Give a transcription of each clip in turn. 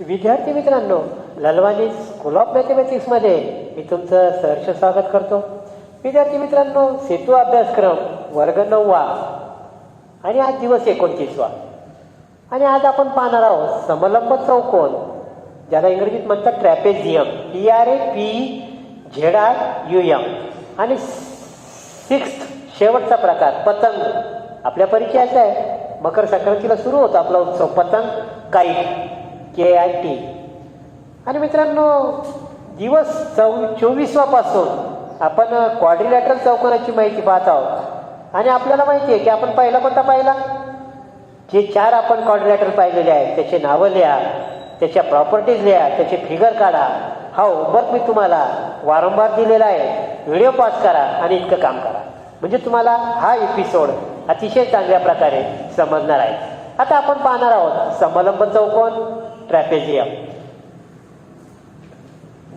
विद्यार्थी मित्रांनो Lalwani school of मॅथमॅटिक्समध्ये मी तुमचं सहर्ष स्वागत करतो. विद्यार्थी मित्रांनो सेतू अभ्यासक्रम वर्ग नववा आणि आज दिवस एकोणतीसवा. आणि आज आपण पाहणार आहोत समलंब चौकोन ज्याला इंग्रजीत म्हणतात trapezium T R A P Z R U M आणि सिक्स्थ शेवटचा प्रकार पतंग. आपल्या परिचयाचा आहे. मकर संक्रांतीला सुरू होतो आपला उत्सव पतंग काईट के आय टी. आणि मित्रांनो दिवस चौ चोवीसवापासून आपण क्वाड्रिलॅटरल चौकोनाची माहिती पाहत आहोत. आणि आपल्याला माहिती आहे की आपण पहिला कोणता पाहिला? जे चार आपण क्वाड्रिलॅटर पाहिलेले आहेत त्याचे नावं लिहा त्याच्या प्रॉपर्टीज लिहा त्याचे फिगर काढा. हा होमवर्क मी तुम्हाला वारंवार दिलेला आहे. व्हिडिओ पास करा आणि इतकं काम करा. म्हणजे तुम्हाला हा एपिसोड अतिशय चांगल्या प्रकारे समजणार आहे. आता आपण पाहणार आहोत समलंब चौकोन. Trapezium.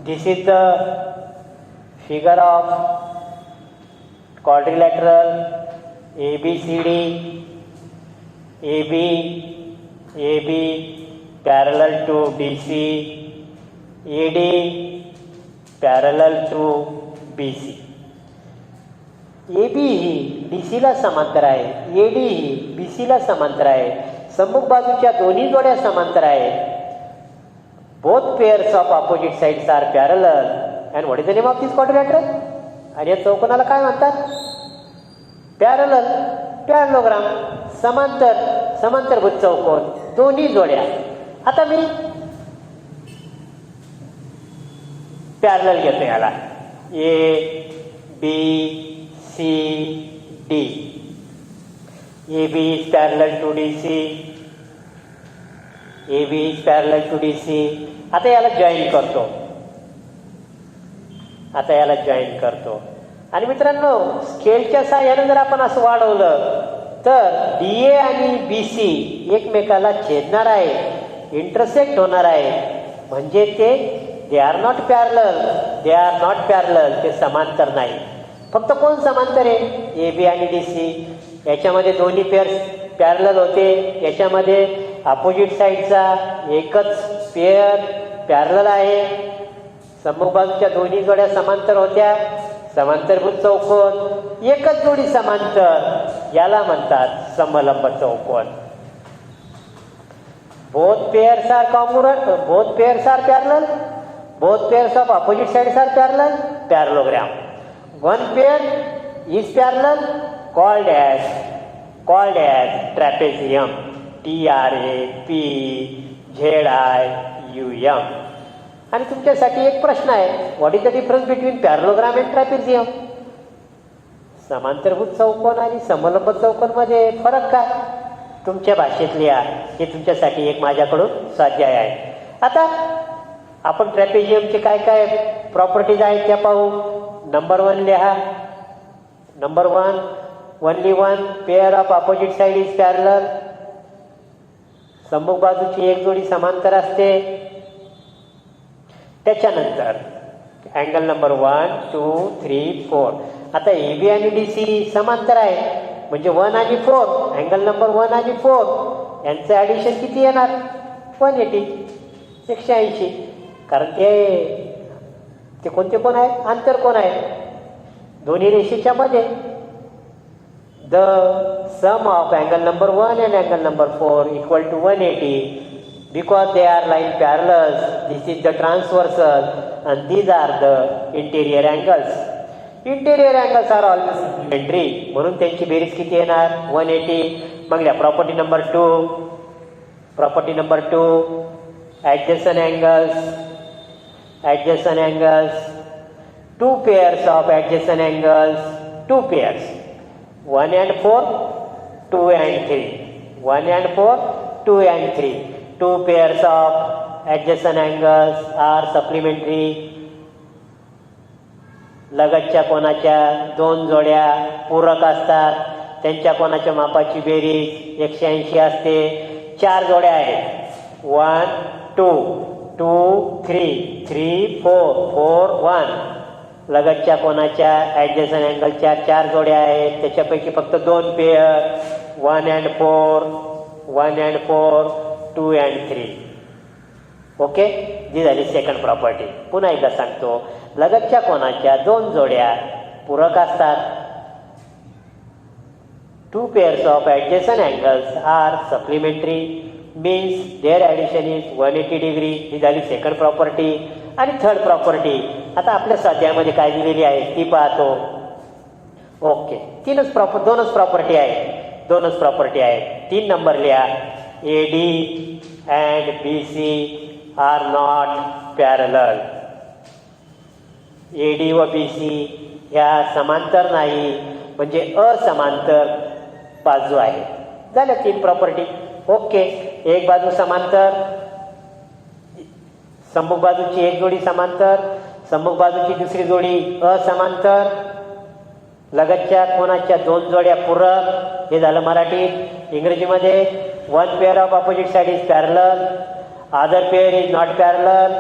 This is the figure of quadrilateral ABCD AB AB parallel to DC AD parallel to BC AB ही डी सीला समांतर आहे AD ही बी सीला समांतर आहे. सम्मुख बाजूच्या दोन्ही जोड्या समांतर आहेत. Both pairs of opposite sides are parallel. And what is the name of this quadrilateral? आणि या चौकोनाला काय म्हणतात? पॅरलल पॅरलोग्राम समांतर समांतरभूत चौकोन दोन्ही जोड्या. आता मी पॅरल घेतो याला. A B C D A B is parallel to D C A B parallel to D C आता याला जॉईन करतो. आता याला जॉईन करतो. आणि मित्रांनो स्केलच्या साह्याने जर आपण असं वाढवलं तर डी ए आणि बी सी एकमेकाला छेदणार आहे इंटरसेक्ट होणार आहे म्हणजे ते they are not parallel they are not parallel ते समांतर नाही. फक्त कोण समांतर आहे? ए बी आणि डी सी याच्यामध्ये दोन्ही पेअर्स पॅरल होते. याच्यामध्ये अपोजिट साईडचा एकच पेअर पॅरल आहे. सम्मुख बाजूच्या दोन्ही जोड्या समांतर होत्या. समांतरभूत चौकोन. एकच जोडी समांतर. याला म्हणतात समलंब चौकोन. Both pairs are congruent both pairs are parallel both pairs of opposite sides are parallel parallelogram one pair is parallel called as called as trapezium T R A P Z I U M. आणि तुमच्यासाठी एक प्रश्न आहे. What is the difference between parallelogram and trapezium समांतरभूत चौकोन आणि समलंब चौकोनमध्ये फरक काय? तुमच्या भाषेत लिहा हे तुमच्यासाठी एक माझ्याकडून स्वाध्याय आहे. आता आपण ट्रॅपेझियमचे काय काय प्रॉपर्टीज आहेत त्या पाहू. नंबर वन लिहा. Number one only one pair of opposite side is parallel सम्मुख बाजूची एक जोडी समांतर असते. त्याच्यानंतर angle number one two three four आता ए बी आणि डी सी समांतर आहे. म्हणजे वन आणि फोर अँगल नंबर वन आणि फोर यांचं ॲडिशन किती येणार? वन एटी एकशे ऐंशी. कारण ते ते कोणते कोण आहेत आंतर कोण आहे? दोन्ही रेषेच्या मध्ये. The sum of angle number one and angle number four equal to one eighty because they are line parallels. This is the transversal and these are the interior angles. Interior angles are always supplementary म्हणून त्यांची बेरीज किती येणार one eighty मग या property number two property number two adjacent angles adjacent angles two pairs of adjacent angles two pairs one and four two and three one and four two and three two pairs of adjacent angles are supplementary लगतच्या कोणाच्या दोन जोड्या पूरक असतात त्यांच्या कोणाच्या मापाची बेरीज एकशे ऐंशी असते. चार जोड्या आहेत. One two two three three four four one लगतच्या कोणाच्या ॲडजसन अँगलच्या चार जोड्या आहेत. त्याच्यापैकी फक्त दोन pair one and four one and four two and three okay जी झाली सेकंड प्रॉपर्टी पुन्हा एकदा सांगतो. लगतच्या कोणाच्या दोन जोड्या पूरक असतात. Two pairs of adjacent angles are supplementary means their addition is one eighty degree ही झाली सेकंड प्रॉपर्टी आणि थर्ड प्रॉपर्टी आता आपल्या स्वाध्यायामध्ये काय दिलेली आहे ती पाहतो. ओके. तीनच प्रॉपर दोनच प्रॉपर्टी आहे दोनच प्रॉपर्टी आहेत. तीन नंबर लिहा. A D and B C are not parallel A D व बी सी ह्या समांतर नाही. म्हणजे असमांतर बाजू आहे. झाल्या तीन प्रॉपर्टी ओके. एक बाजू समांतर. सम्मुख बाजूची एक जोडी समांतर. सम्मुख बाजूची दुसरी जोडी असमांतर. लगतच्या कोणाच्या दोन जोड्या पूरक? हे झालं मराठीत. इंग्रजीमध्ये one pair of opposite side is parallel other pair is not parallel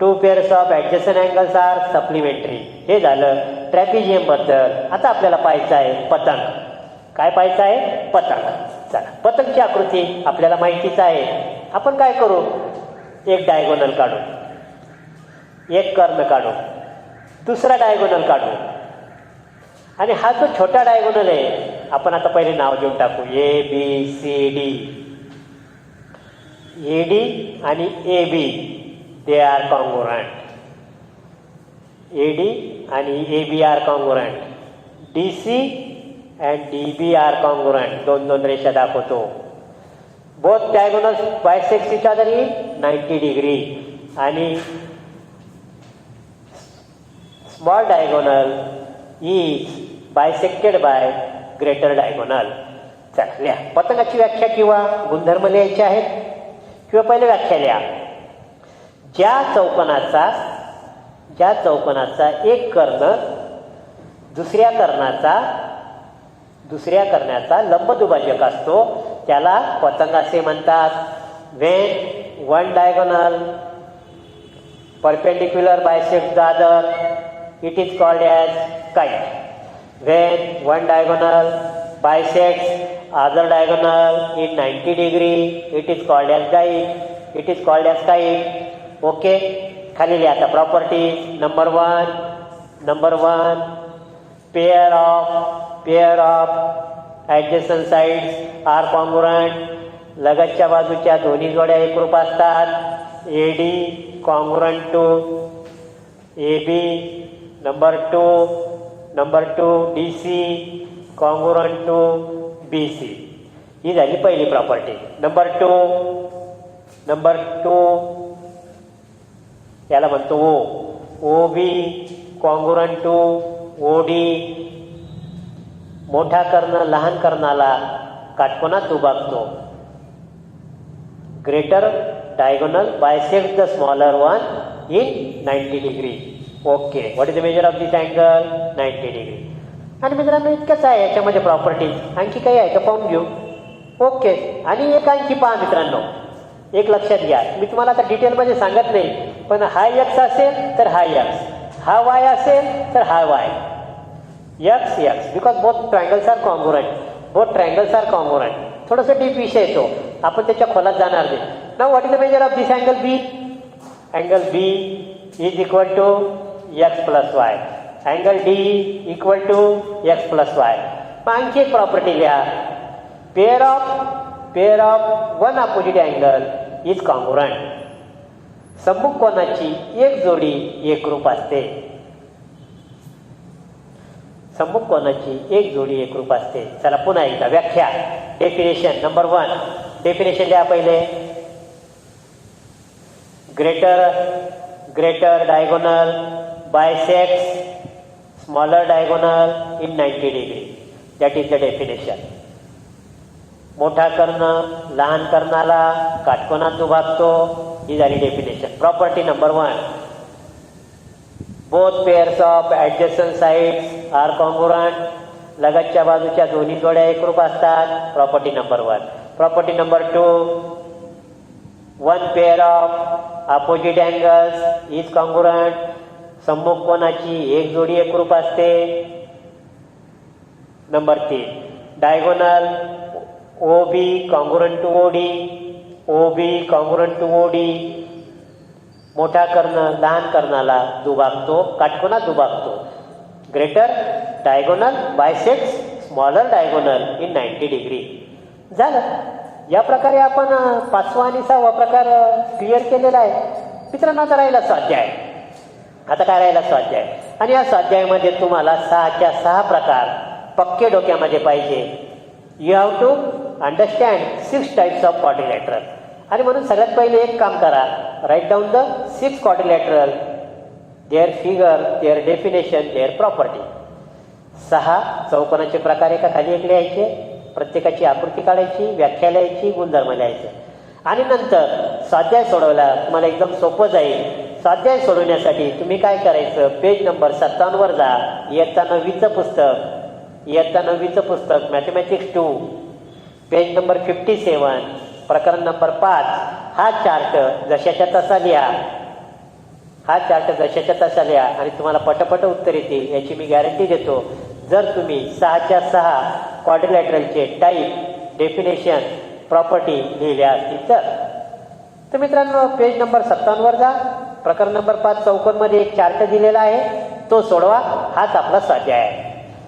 two pairs of adjacent angles are supplementary हे झालं ट्रॅपिजियमबद्दल. आता आपल्याला पाहायचं आहे पतंग. काय पाहायचं आहे? पतंग. चला पतंगची आकृती आपल्याला माहितीच आहे. आपण काय करू? एक डायगोनल काढू. एक कर्ण काढू दुसरा डायगोनल काढू. आणि हा जो छोटा डायगोनल आहे आपण आता पहिले नाव देऊन टाकू. A B C D A D आणि A B they are congruent A D आणि A B are congruent D C and D B are congruent दोन दोन रेषा दाखवतो. Both diagonal bisects each other in ninety degree आणि small diagonal is bisected by greater diagonal चला लिहा पतंगाची व्याख्या किंवा गुणधर्म लिहायचे आहेत? किंवा पहिले व्याख्या लिहा. ज्या चौकोनाचा ज्या चौकोनाचा एक कर्ण दुसऱ्या कर्णाचा दुसऱ्या कर्णाचा लंबदुभाजक असतो त्याला पतंग असे म्हणतात. When one diagonal perpendicular bisects the other it is called as kite. Where one diagonal bisects other diagonal in 90 degree, it is called as kite. It is called as kite. Okay? खाली लिहा आता properties number one number one pair of pair of adjacent sides are congruent लगतच्या बाजूच्या दोन्ही जोड्या एकरूप असतात A D congruent to A B number two number two D C congruent to B C ही झाली पहिली प्रॉपर्टी नंबर टू नंबर टू याला म्हणतो O O B congruent to O D मोठा कर्ण लहान कर्णाला काटकोनात दुभागतो greater diagonal bisect the smaller one in ninety degree okay what is the measure of this angle ninety degree आणि मित्रांनो इतकंच आहे याच्यामध्ये प्रॉपर्टीज आणखी काही आहे का? पाहून घेऊ ओके आणि एक आणखी पहा मित्रांनो. एक लक्षात घ्या. मी तुम्हाला आता डिटेलमध्ये सांगत नाही. पण हा यक्स असेल तर हा यक्स हा वाय असेल तर हा Y X X because both triangles are congruent both triangles are congruent थोडंसं डीप विषय येतो. आपण त्याच्या खोलात जाणार नाही. ना what is the measure of this angle B angle B is equal to X plus Y angle D equal to X plus Y मग आणखी एक प्रॉपर्टी लिहा. Pair of pair of one opposite angle is congruent सम्मुख कोणाची? एक जोडी एकरूप असते. सम्मुख कोणाची? एक जोडी एकरूप असते. चला पुन्हा एकदा व्याख्या. डेफिनेशन नंबर वन डेफिनेशन लिहा पहिले. Greater greater diagonal bisects smaller diagonal in ninety degree That is the definition मोठा कर्ण लहान कर्णाला काटकोनात दुभागतो ही झाली definition property number one both pairs of adjacent sides are congruent लगतच्या बाजूच्या दोन्ही जोड्या एकरूप असतात. Property number one property number two one pair of opposite angles is congruent संमुख कोणाची? एक जोडी एकरूप असते. नंबर तीन. Diagonal O B congruent to O D O B congruent to O D मोठा कर्ण लहान कर्णाला दुभागतो. काटकोना दुभागतो. Greater diagonal bisects smaller diagonal in ninety degree झालं. या प्रकारे आपण पाचवा आणि सहावा प्रकार क्लिअर केलेला आहे. मित्रांनो आता राहिला स्वाध्याय. आता काय राहिला स्वाध्याय? आणि या स्वाध्यायामध्ये तुम्हाला सहाच्या सहा प्रकार पक्के डोक्यामध्ये पाहिजे. You have to understand six types of quadrilateral आणि म्हणून सगळ्यात पहिले एक काम करा. Write down the six quadrilateral their figure their definition their property सहा चौकोनाचे प्रकार एका खाली एक लिहायचे प्रत्येकाची आकृती काढायची व्याख्या लिहायची गुणधर्म लिहायचे. आणि नंतर स्वाध्याय सोडवला तुम्हाला एकदम सोपं जाईल. स्वाध्याय सोडवण्यासाठी तुम्ही काय करायचं? पेज नंबर सत्तावन्नवर जा. इयत्ता नववीचं पुस्तक. इयत्ता नववीचं पुस्तक mathematics two page number fifty seven प्रकरण नंबर पाच. हा चार्ट जशाच्या तसा लिहा. हा चार्ट जशाच्या तसा लिहा आणि तुम्हाला पटपट उत्तर येतील याची मी गॅरंटी देतो. जर तुम्ही सहाच्या सहा क्वाड्रिलॅटरलचे टाईप डेफिनेशन प्रॉपर्टी लिहिल्या असतील तर. तर मित्रांनो पेज नंबर सत्तावन्नवर जा. प्रकरण नंबर पाच चौकोनमध्ये एक चार्ट दिलेला आहे. तो सोडवा. हाच आपला स्वाध्याय आहे.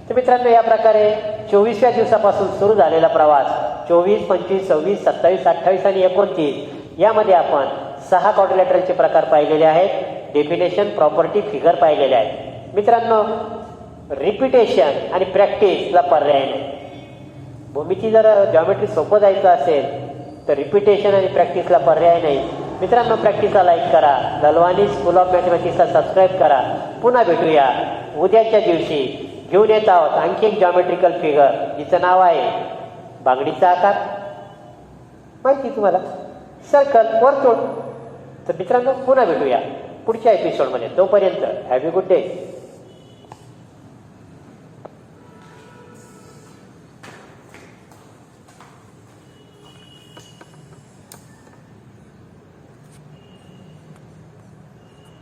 तर मित्रांनो या प्रकारे चोवीसव्या दिवसापासून सुरू झालेला प्रवास चोवीस पंचवीस सव्वीस सत्तावीस अठ्ठावीस आणि एकोणतीस यामध्ये आपण सहा कॉर्डिलेटरचे प्रकार पाहिलेले आहेत. डेफिनेशन प्रॉपर्टी फिगर पाहिलेले आहेत. मित्रांनो रिपिटेशन आणि प्रॅक्टिसला पर्याय नाही. भूमीची जर जॉमेट्री सोपं जायचं असेल तर रिपिटेशन आणि प्रॅक्टिसला पर्याय नाही. मित्रांनो प्रॅक्टिसला लाईक करा. दलवानी स्कूल ऑफ मॅथमॅटिक्सला सबस्क्राईब करा. पुन्हा भेटूया. उद्याच्या दिवशी घेऊन येत आहोत आणखी एक जॉमेट्रिकल फिगर जिचं नाव आहे बांगडीचा आकार माहिती तुम्हाला? सर्कल वर्तुळ. तर मित्रांनो पुन्हा भेटूया. पुढच्या एपिसोडमध्ये तोपर्यंत हॅव ए गुड डे